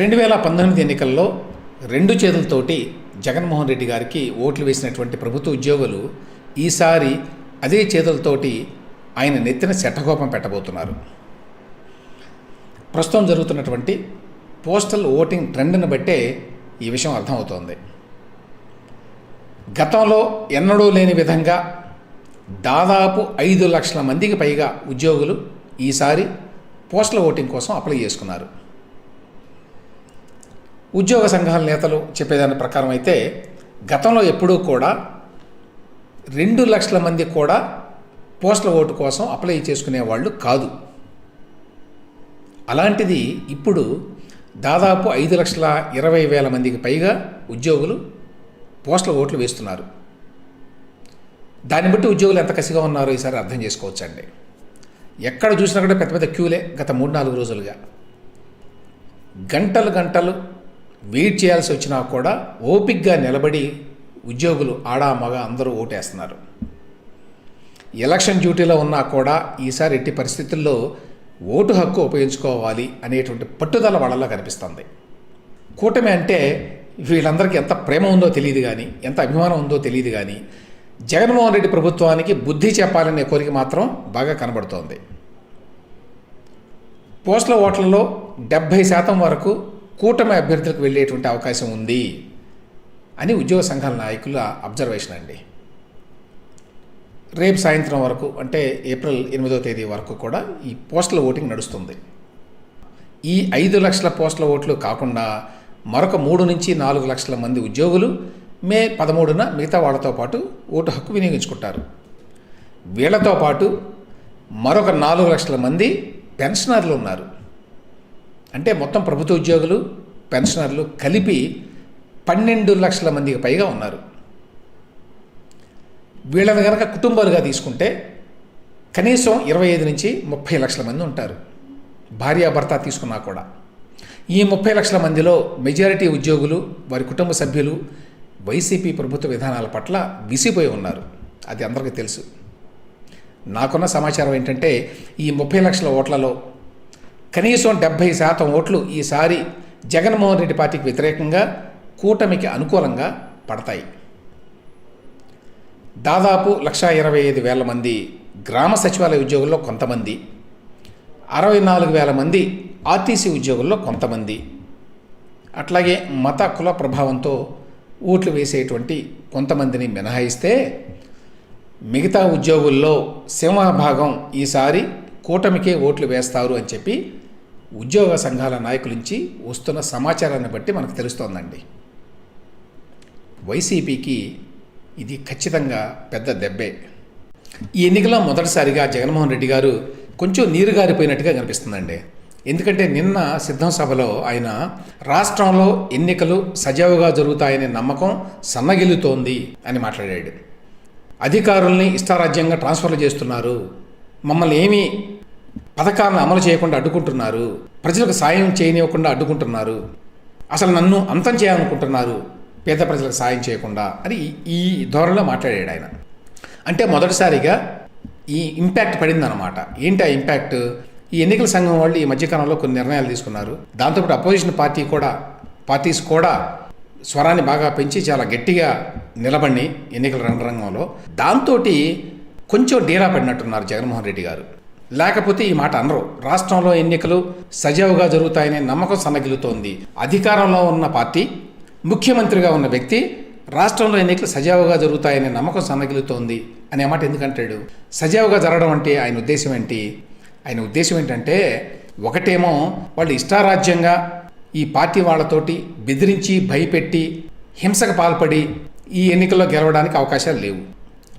రెండు వేల పంతొమ్మిది ఎన్నికల్లో రెండు చేతులతోటి జగన్మోహన్ రెడ్డి గారికి ఓట్లు వేసినటువంటి ప్రభుత్వ ఉద్యోగులు ఈసారి అదే చేతులతోటి ఆయన నెత్తిన శట్టకోపం పెట్టబోతున్నారు. ప్రస్తుతం జరుగుతున్నటువంటి పోస్టల్ ఓటింగ్ ట్రెండ్ని బట్టే ఈ విషయం అర్థమవుతోంది. గతంలో ఎన్నడూ లేని విధంగా దాదాపు ఐదు లక్షల మందికి పైగా ఉద్యోగులు ఈసారి పోస్టల్ ఓటింగ్ కోసం అప్లై చేసుకున్నారు. ఉద్యోగ సంఘాల నేతలు చెప్పేదాని ప్రకారం అయితే గతంలో ఎప్పుడూ కూడా రెండు లక్షల మంది కూడా పోస్టల్ ఓటు కోసం అప్లై చేసుకునే వాళ్ళు కాదు. అలాంటిది ఇప్పుడు దాదాపు ఐదు లక్షల ఇరవై వేల మందికి పైగా ఉద్యోగులు పోస్టల్ ఓట్లు వేస్తున్నారు. దాన్ని బట్టి ఉద్యోగులు ఎంత కసిగా ఉన్నారో ఈసారి అర్థం చేసుకోవచ్చండి. ఎక్కడ చూసినా కూడా పెద్ద పెద్ద క్యూలే గత మూడు నాలుగు రోజులుగా. గంటలు గంటలు వెయిట్ చేయాల్సి వచ్చినా కూడా ఓపిక్గా నిలబడి ఉద్యోగులు ఆడా మగ అందరూ ఓటేస్తున్నారు. ఎలక్షన్ డ్యూటీలో ఉన్నా కూడా ఈసారి ఎట్టి పరిస్థితుల్లో ఓటు హక్కు ఉపయోగించుకోవాలి అనేటువంటి పట్టుదల వాళ్ళలో కనిపిస్తుంది. కూటమి అంటే వీళ్ళందరికీ ఎంత ప్రేమ ఉందో తెలియదు కానీ ఎంత అభిమానం ఉందో తెలియదు కానీ జగన్మోహన్ రెడ్డి ప్రభుత్వానికి బుద్ధి చెప్పాలనే కోరిక మాత్రం బాగా కనబడుతోంది. పోస్టల్ ఓట్లలో డెబ్భై శాతం వరకు కూటమి అభ్యర్థులకు వెళ్ళేటువంటి అవకాశం ఉంది అని ఉద్యోగ సంఘాల నాయకుల అబ్జర్వేషన్ అండి. రేపు సాయంత్రం వరకు అంటే ఏప్రిల్ ఎనిమిదో తేదీ వరకు కూడా ఈ పోస్టల్ ఓటింగ్ నడుస్తుంది. ఈ ఐదు లక్షల పోస్టల్ ఓట్లు కాకుండా మరొక మూడు నుంచి నాలుగు లక్షల మంది ఉద్యోగులు మే పదమూడున మిగతా వాళ్ళతో పాటు ఓటు హక్కు వినియోగించుకుంటారు. వీళ్ళతో పాటు మరొక నాలుగు లక్షల మంది పెన్షనర్లు ఉన్నారు. అంటే మొత్తం ప్రభుత్వ ఉద్యోగులు పెన్షనర్లు కలిపి పన్నెండు లక్షల మందికి పైగా ఉన్నారు. వీళ్ళని కనుక కుటుంబాలుగా తీసుకుంటే కనీసం ఇరవై ఐదు నుంచి ముప్పై లక్షల మంది ఉంటారు. భార్యాభర్త తీసుకున్నా కూడా. ఈ ముప్పై లక్షల మందిలో మెజారిటీ ఉద్యోగులు వారి కుటుంబ సభ్యులు వైసీపీ ప్రభుత్వ విధానాల పట్ల విసిపోయి ఉన్నారు. అది అందరికీ తెలుసు. నాకున్న సమాచారం ఏంటంటే ఈ ముప్పై లక్షల ఓట్లలో కనీసం డెబ్భై శాతం ఓట్లు ఈసారి జగన్మోహన్ రెడ్డి పార్టీకి వ్యతిరేకంగా కూటమికి అనుకూలంగా పడతాయి. దాదాపు లక్షా ఇరవై ఐదు వేల మంది గ్రామ సచివాలయ ఉద్యోగుల్లో కొంతమంది అరవై నాలుగు వేల మంది ఆర్టీసీ ఉద్యోగుల్లో కొంతమంది. అట్లాగే మత కుల ప్రభావంతో ఓట్లు వేసేటువంటి కొంతమందిని మినహాయిస్తే మిగతా ఉద్యోగుల్లో సింహభాగం ఈసారి కూటమికే ఓట్లు వేస్తారు అని చెప్పి ఉద్యోగ సంఘాల నాయకుల నుంచి వస్తున్న సమాచారాన్ని బట్టి మనకు తెలుస్తోందండి. వైసీపీకి ఇది ఖచ్చితంగా పెద్ద దెబ్బే. ఈ ఎన్నికల మొదటిసారిగా జగన్మోహన్ రెడ్డి గారు కొంచెం నీరు గారిపోయినట్టుగా కనిపిస్తుందండి. ఎందుకంటే నిన్న సిద్ధం సభలో ఆయన రాష్ట్రంలో ఎన్నికలు సజావుగా జరుగుతాయనే నమ్మకం సన్నగిల్లుతోంది అని మాట్లాడాడు. అధికారుల్ని ఇష్టారాజ్యంగా ట్రాన్స్ఫర్లు చేస్తున్నారు. మమ్మల్ని ఏమీ పథకాలను అమలు చేయకుండా అడ్డుకుంటున్నారు. ప్రజలకు సాయం చేయనివ్వకుండా అడ్డుకుంటున్నారు. అసలు నన్ను అంతం చేయాలనుకుంటున్నారు. పేద ప్రజలకు సాయం చేయకుండా అని ఈ- ధోరణిలో మాట్లాడాడు ఆయన. అంటే మొదటిసారిగా ఈ ఇంపాక్ట్ పడిందన్నమాట. ఏంటి ఆ ఇంపాక్ట్? ఈ ఎన్నికల సంఘం వాళ్ళు ఈ మధ్యకాలంలో కొన్ని నిర్ణయాలు తీసుకున్నారు. దాంతోపాటు అపోజిషన్ పార్టీ కూడా పార్టీస్ కూడా స్వరాన్ని బాగా పెంచి చాలా గట్టిగా నిలబడి ఎన్నికల రంగంలో దాంతో కొంచెం డీలా పడినట్టున్నారు జగన్మోహన్ రెడ్డి గారు. లేకపోతే ఈ మాట అనరు. రాష్ట్రంలో ఎన్నికలు సజావుగా జరుగుతాయనే నమ్మకం సన్నగిలుతోంది అధికారంలో ఉన్న పార్టీ ముఖ్యమంత్రిగా ఉన్న వ్యక్తి రాష్ట్రంలో ఎన్నికలు సజావుగా జరుగుతాయనే నమ్మకం సన్నగిలుతోంది అనే మాట ఎందుకంటాడు? సజావుగా జరగడం అంటే ఆయన ఉద్దేశం ఏంటి? ఆయన ఉద్దేశం ఏంటంటే ఒకటేమో వాళ్ళు ఇష్టారాజ్యంగా ఈ పార్టీ వాళ్ళతోటి బెదిరించి భయపెట్టి హింసకు పాల్పడి ఈ ఎన్నికల్లో గెలవడానికి అవకాశాలు లేవు.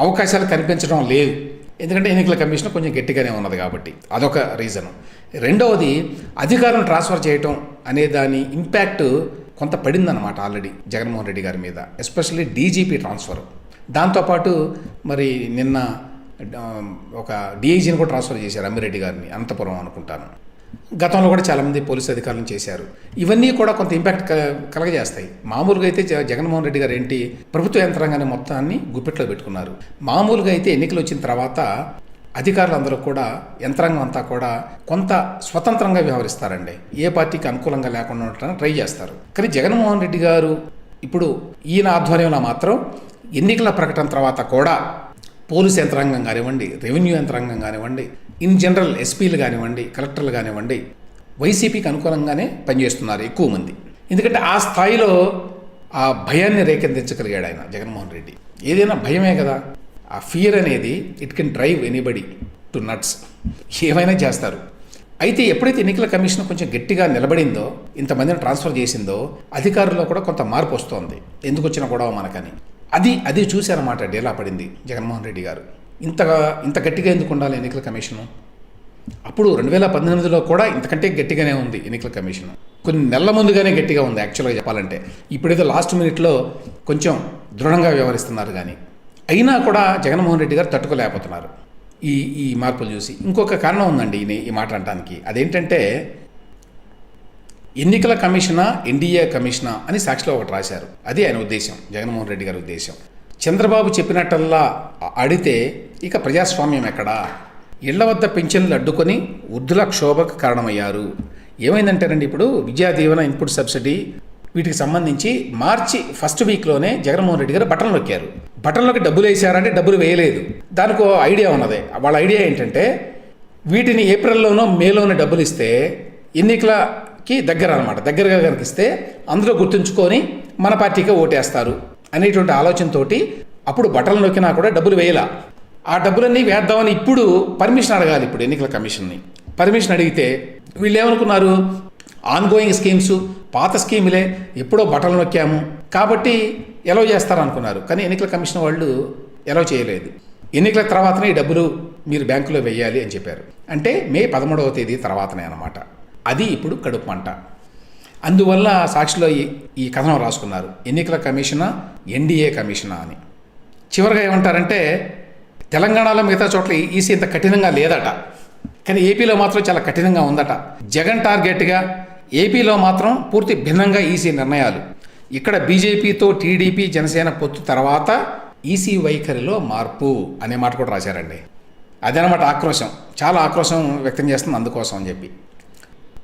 అవకాశాలు కనిపించడం లేదు. ఎందుకంటే ఎన్నికల కమిషన్ కొంచెం గట్టిగానే ఉన్నది కాబట్టి అదొక రీజను రెండవది అధికారం ట్రాన్స్ఫర్ చేయటం అనే దాని ఇంపాక్ట్ కొంత పడిందన్నమాట ఆల్రెడీ జగన్మోహన్ రెడ్డి గారి మీద ఎస్పెషల్లీ డీజీపీ ట్రాన్స్ఫర్ దాంతోపాటు మరి నిన్న ఒక డిఐజీని కూడా ట్రాన్స్ఫర్ చేశారు అమ్మిరెడ్డి గారిని అనంతపురం అనుకుంటాను. గతంలో కూడా చాలామంది పోలీసు అధికారులను చేశారు. ఇవన్నీ కూడా కొంత ఇంపాక్ట్ కలగజేస్తాయి. మామూలుగా అయితే జగన్మోహన్ రెడ్డి గారు ఏంటి ప్రభుత్వ యంత్రాంగాన్ని మొత్తాన్ని గుప్పెట్లో పెట్టుకున్నారు. మామూలుగా అయితే ఎన్నికలు వచ్చిన తర్వాత అధికారులందరూ కూడా యంత్రాంగం అంతా కూడా కొంత స్వతంత్రంగా వ్యవహరిస్తారండి. ఏ పార్టీకి అనుకూలంగా లేకుండా ఉండటానికి ట్రై చేస్తారు. కానీ జగన్మోహన్ రెడ్డి గారు ఇప్పుడు ఈయన ఆధ్వర్యంలో మాత్రం ఎన్నికల ప్రకటన తర్వాత కూడా పోలీస్ యంత్రాంగం కానివ్వండి రెవెన్యూ యంత్రాంగం కానివ్వండి ఇన్ జనరల్ ఎస్పీలు కానివ్వండి కలెక్టర్లు కానివ్వండి వైసీపీకి అనుకూలంగానే పనిచేస్తున్నారు ఎక్కువ మంది. ఎందుకంటే ఆ స్థాయిలో ఆ భయాన్ని రేకెత్తించగలిగాడు ఆయన జగన్మోహన్ రెడ్డి. ఏదైనా భయమే కదా. ఆ ఫియర్ అనేది it can drive anybody to nuts ఏమైనా చేస్తారు. అయితే ఎప్పుడైతే ఎన్నికల కమిషన్ కొంచెం గట్టిగా నిలబడిందో ఇంతమందిని ట్రాన్స్ఫర్ చేసిందో అధికారుల్లో కూడా కొంత మార్పు వస్తోంది. ఎందుకు వచ్చిన గొడవ మనకని. అది అది చూశారన్నమాట డేలా పడింది జగన్మోహన్ రెడ్డి గారు. ఇంత ఇంత గట్టిగా ఎందుకు ఉండాలి ఎన్నికల కమిషను? అప్పుడు రెండు వేల పద్దెనిమిదిలో కూడా ఇంతకంటే గట్టిగానే ఉంది ఎన్నికల కమిషన్. కొన్ని నెలల ముందుగానే గట్టిగా ఉంది యాక్చువల్గా చెప్పాలంటే. ఇప్పుడేదో లాస్ట్ మినిట్లో కొంచెం దృఢంగా వ్యవహరిస్తున్నారు కానీ. అయినా కూడా జగన్మోహన్ రెడ్డి గారు తట్టుకోలేకపోతున్నారు. ఈ ఈ మార్పులు చూసి. ఇంకొక కారణం ఉందండి ఈ మాట అనడానికి అదేంటంటే ఎన్నికల కమిషనా ఎన్డీఏ కమిషనా అని సాక్షిలో ఒకటి రాశారు. అది ఆయన ఉద్దేశం జగన్మోహన్ రెడ్డి గారి ఉద్దేశం చంద్రబాబు చెప్పినట్టల్లా అడితే ఇక ప్రజాస్వామ్యం ఎక్కడా? ఇళ్ళ వద్ద పింఛన్లు అడ్డుకొని వృద్ధుల క్షోభకు కారణమయ్యారు. ఏమైందంటారండి ఇప్పుడు? విద్యా దీవెన ఇన్పుట్ సబ్సిడీ వీటికి సంబంధించి మార్చి ఫస్ట్ వీక్లోనే జగన్మోహన్ రెడ్డి గారు బటన్ నొక్కారు. బటన్లోకి డబ్బులు వేసారంటే డబ్బులు వేయలేదు. దానికి ఓ ఐడియా ఉన్నది. వాళ్ళ ఐడియా ఏంటంటే వీటిని ఏప్రిల్లోనో మేలోనో డబ్బులు ఇస్తే ఎన్నికలకి దగ్గర అనమాట దగ్గరగా కనిపిస్తే అందులో గుర్తుంచుకొని మన పార్టీకే ఓటేస్తారు అనేటువంటి ఆలోచనతోటి అప్పుడు బటన్లు నొక్కినా కూడా డబ్బులు వేయలా. ఆ డబ్బులన్నీ వేద్దామని ఇప్పుడు పర్మిషన్ అడగాలి ఇప్పుడు ఎన్నికల కమిషన్ని. పర్మిషన్ అడిగితే వీళ్ళు ఏమనుకున్నారు ఆన్గోయింగ్ స్కీమ్స్ పాత స్కీములే ఎప్పుడో బట్టలు నొక్కాము. కాబట్టి ఎలవ్ చేస్తారనుకున్నారు? కానీ ఎన్నికల కమిషన్ వాళ్ళు ఎలవ్ చేయలేదు. ఎన్నికల తర్వాతనే ఈ డబ్బులు మీరు బ్యాంకులో వెయ్యాలి అని చెప్పారు. అంటే మే పదమూడవ తేదీ తర్వాతనే అనమాట అది ఇప్పుడు కడుపు మంట. అందువల్ల సాక్షిలో ఈ ఈ కథనం రాసుకున్నారు. ఎన్నికల కమిషనా ఎన్డీఏ కమిషనా అని. చివరిగా ఏమంటారంటే తెలంగాణలో మిగతా చోట్ల ఈసీ ఇంత కఠినంగా లేదట. కానీ ఏపీలో మాత్రం చాలా కఠినంగా ఉందట. జగన్ టార్గెట్గా ఏపీలో మాత్రం పూర్తి భిన్నంగా ఈసీ నిర్ణయాలు. ఇక్కడ బీజేపీతో టీడీపీ జనసేన పొత్తు తర్వాత ఈసీ వైఖరిలో మార్పు అనే మాట కూడా రాశారండి. అదనమాట ఆక్రోశం. చాలా ఆక్రోశం వ్యక్తం చేస్తుంది అందుకోసం అని చెప్పి.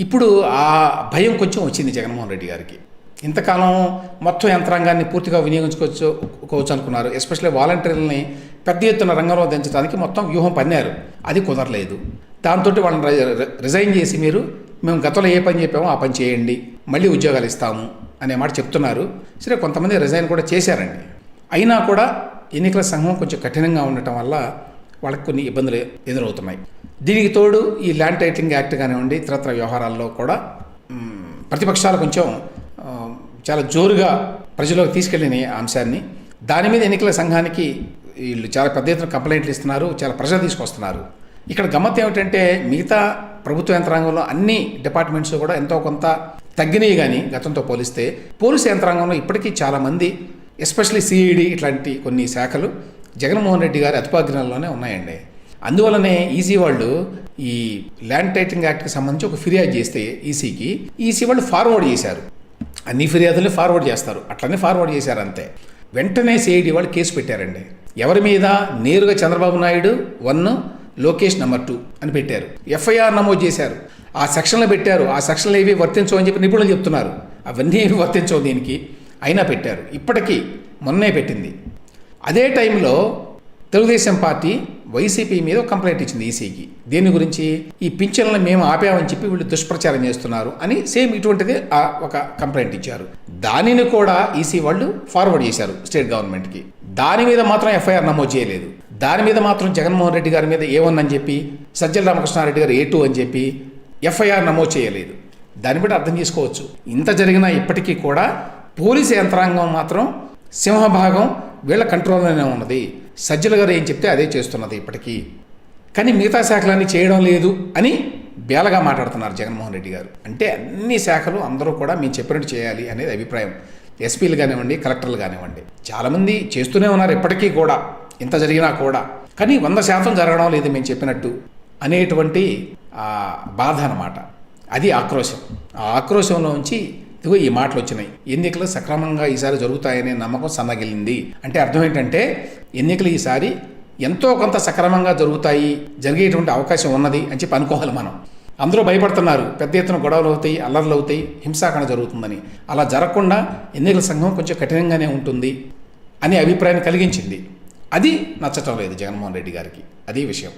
ఇప్పుడు ఆ భయం కొంచెం వచ్చింది జగన్మోహన్ రెడ్డి గారికి. ఇంతకాలం మొత్తం యంత్రాంగాన్ని పూర్తిగా వినియోగించుకోవచ్చు అనుకున్నారు. ఎస్పెషల్లీ వాలంటీర్లని పెద్ద ఎత్తున రంగంలో దించడానికి మొత్తం వ్యూహం పన్నారు అది కుదరలేదు. దాంతో వాళ్ళని రిజైన్ చేసి మీరు మేము గతంలో ఏ పని చెప్పామో ఆ పని చేయండి మళ్ళీ ఉద్యోగాలు ఇస్తాము అనే మాట చెప్తున్నారు. సరే కొంతమంది రిజైన్ కూడా చేశారండి. అయినా కూడా ఎన్నికల సంఘం కొంచెం కఠినంగా ఉండటం వల్ల వాళ్ళకి కొన్ని ఇబ్బందులు ఎదురవుతున్నాయి. దీనికి తోడు ఈ ల్యాండ్ టైటిలింగ్ యాక్ట్ కానివ్వండి ఇతరత్ర వ్యవహారాల్లో కూడా ప్రతిపక్షాలు కొంచెం చాలా జోరుగా ప్రజలకు తీసుకెళ్ళిన అంశాన్ని. దాని మీద ఎన్నికల సంఘానికి వీళ్ళు చాలా పెద్ద ఎత్తున కంప్లైంట్లు ఇస్తున్నారు చాలా ప్రజలు తీసుకొస్తున్నారు. ఇక్కడ గమ్మత్ ఏమిటంటే మిగతా ప్రభుత్వ యంత్రాంగంలో అన్ని డిపార్ట్మెంట్స్ కూడా ఎంతో కొంత తగ్గినాయి కానీ గతంతో పోలిస్తే. పోలీసు యంత్రాంగంలో ఇప్పటికీ చాలామంది ఎస్పెషల్లీ సిఈడి ఇట్లాంటి కొన్ని శాఖలు జగన్మోహన్ రెడ్డి గారి అతుపాగ్రంలోనే ఉన్నాయండి. అందువలనే ఈసీ వాళ్ళు ఈ ల్యాండ్ టైటింగ్ యాక్ట్కి సంబంధించి ఒక ఫిర్యాదు చేస్తే ఈసీకి ఈసీ వాళ్ళు ఫార్వర్డ్ చేశారు. అన్ని ఫిర్యాదుల్ని ఫార్వర్డ్ చేస్తారు. అట్లనే ఫార్వర్డ్ చేశారు అంతే వెంటనే సిఐడి వాళ్ళు కేసు పెట్టారండి. ఎవరి మీద? నేరుగా Chandrababu Naidu one Lokesh number two అని పెట్టారు. ఎఫ్ఐఆర్ నమోదు చేశారు. ఆ సెక్షన్లో పెట్టారు. ఆ సెక్షన్లు ఏవి వర్తించవు అని చెప్పి నిపుణులు చెప్తున్నారు. అవన్నీ ఏవి వర్తించవు దీనికి? అయినా పెట్టారు. ఇప్పటికీ మొన్నే పెట్టింది. అదే టైంలో తెలుగుదేశం పార్టీ వైసీపీ మీద కంప్లైంట్ ఇచ్చింది ఈసీకి. దీని గురించి? ఈ పింఛన్లను మేము ఆపామని చెప్పి వీళ్ళు దుష్ప్రచారం చేస్తున్నారు అని సేమ్ ఇటువంటిది ఆ ఒక కంప్లైంట్ ఇచ్చారు. దానిని కూడా ఈసీ వాళ్ళు ఫార్వర్డ్ చేశారు స్టేట్ గవర్నమెంట్కి. దాని మీద మాత్రం ఎఫ్ఐఆర్ నమోదు చేయలేదు. దాని మీద మాత్రం జగన్మోహన్ రెడ్డి గారి మీద ఏ అని చెప్పి సజ్జల రామకృష్ణారెడ్డి గారు ఏ టూ అని చెప్పి ఎఫ్ఐఆర్ నమోదు చేయలేదు. దాన్ని బట్టి అర్థం చేసుకోవచ్చు. ఇంత జరిగినా ఇప్పటికీ కూడా పోలీసు యంత్రాంగం మాత్రం సింహభాగం వీళ్ళ కంట్రోల్లోనే ఉన్నది. సజ్జల గారు ఏం చెప్తే అదే చేస్తున్నది ఇప్పటికీ. కానీ మిగతా శాఖలన్నీ చేయడం లేదు అని బేలగా మాట్లాడుతున్నారు జగన్మోహన్ రెడ్డి గారు. అంటే అన్ని శాఖలు అందరూ కూడా మేము చెప్పినట్టు చేయాలి అనేది అభిప్రాయం. ఎస్పీలు కానివ్వండి కలెక్టర్లు కానివ్వండి. చాలామంది చేస్తూనే ఉన్నారు ఇప్పటికీ కూడా. ఇంత జరిగినా కూడా. కానీ వంద శాతం జరగడం లేదు మేము చెప్పినట్టు అనేటువంటి బాధ అన్నమాట. అది ఆక్రోశం. ఆ ఆక్రోశంలోంచి ఇదిగో ఈ మాటలు వచ్చినాయి. ఎన్నికలు సక్రమంగా ఈసారి జరుగుతాయనే నమ్మకం సన్నగిలింది. అంటే అర్థం ఏంటంటే ఎన్నికలు ఈసారి ఎంతో కొంత సక్రమంగా జరుగుతాయి జరిగేటువంటి అవకాశం ఉన్నది అని చెప్పి అనుకోవాలి మనం. అందరూ భయపడుతున్నారు. పెద్ద ఎత్తున గొడవలు అవుతాయి అల్లర్లు అవుతాయి హింసాకరణ జరుగుతుందని. అలా జరగకుండా ఎన్నికల సంఘం కొంచెం కఠినంగానే ఉంటుంది అనే అభిప్రాయాన్ని కలిగించింది. అది నచ్చటం లేదు జగన్మోహన్ రెడ్డి గారికి. అదే విషయం.